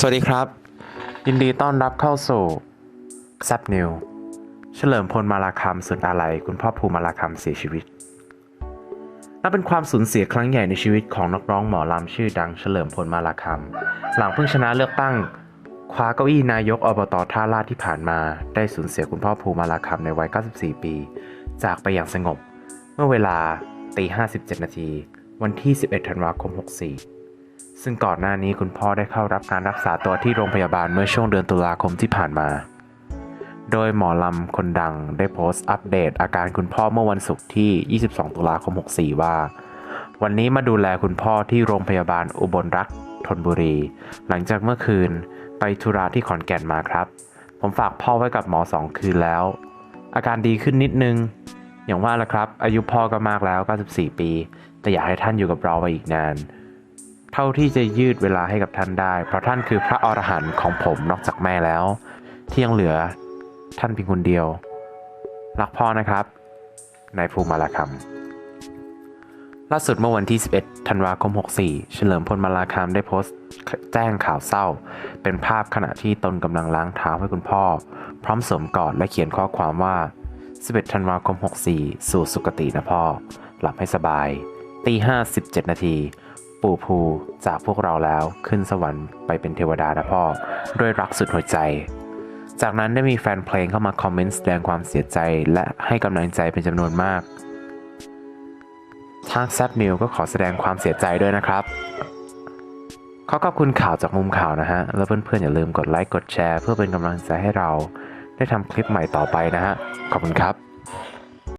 สวัสดีครับ ยินดีต้อนรับเข้าสู่แซบนิวเฉลิมพลมาลาคำสุดอาลัยคุณพ่อภูมิมาลาคำเสียชีวิตนับเป็นความสูญเสียครั้งใหญ่ในชีวิตของนักร้องหมอลำชื่อดังเฉลิมพลมาลาคำหลังเพิ่งชนะเลือกตั้ง คว้าเก้าอี้นายกอบตท่าลาดที่ผ่านมา ได้สูญเสียคุณพ่อภูมิมาลาคำในวัย 94 ปี จากไปอย่างสงบ เมื่อเวลาตี 57 นาทีวันที่ 11 ธันวาคม 64 ซึ่งก่อนหน้านี้คุณพ่อได้เข้ารับการรักษาตัวที่โรงพยาบาลเมื่อช่วงเดือนตุลาคมที่ผ่านมา โดยหมอลำคนดังได้โพสต์อัปเดตอาการคุณพ่อเมื่อวันศุกร์ที่ 22 ตุลาคม 64 ว่า วันนี้มาดูแลคุณพ่อที่โรงพยาบาลอุบลรักษ์ธนบุรี หลังจากเมื่อคืนไปธุระที่ขอนแก่นมาครับ ผมฝากพ่อไว้กับหมอสองคืนแล้ว อาการดีขึ้นนิดนึง อย่างว่าละครับ อายุพ่อก็มากแล้ว 94 ปี แต่อยากให้ท่านอยู่กับเราไปอีกนาน เท่าที่จะยืดเวลาให้กับท่านได้ เพราะท่านคือพระอรหันต์ของผมนอกจากแม่แล้ว ที่ยังเหลือท่านเพียงคนเดียว รักพ่อนะครับนายภูมิมาลาคำล่าสุดเมื่อวันที่ 11 ธันวาคม 64 เฉลิมพลมาลาคำได้โพสต์แจ้งข่าวเศร้า เป็นภาพขณะที่ตนกำลังล้างเท้าให้คุณพ่อ พร้อมสวมกอดและเขียนข้อความว่า 11 ธันวาคม 64 สู่สุคตินะพ่อ หลับให้สบายตี5 17 นาที ปู่ภูจากพวกเราแล้วขึ้นสวรรค์ไปเป็นเทวดานะพ่อ ด้วยรักสุดหัวใจ จากนั้นได้มีแฟนเพลงเข้ามาคอมเมนต์แสดงความเสียใจและให้กำลังใจเป็นจำนวนมาก ทางแซบนิวก็ขอแสดงความเสียใจด้วยนะครับขอขอบคุณข่าวจากมุมข่าวนะฮะ แล้วเพื่อนๆอย่าลืมกดไลค์กดแชร์ เพื่อเป็นกำลังใจให้เราได้ทำคลิปใหม่ต่อไปนะฮะ ขอบคุณครับ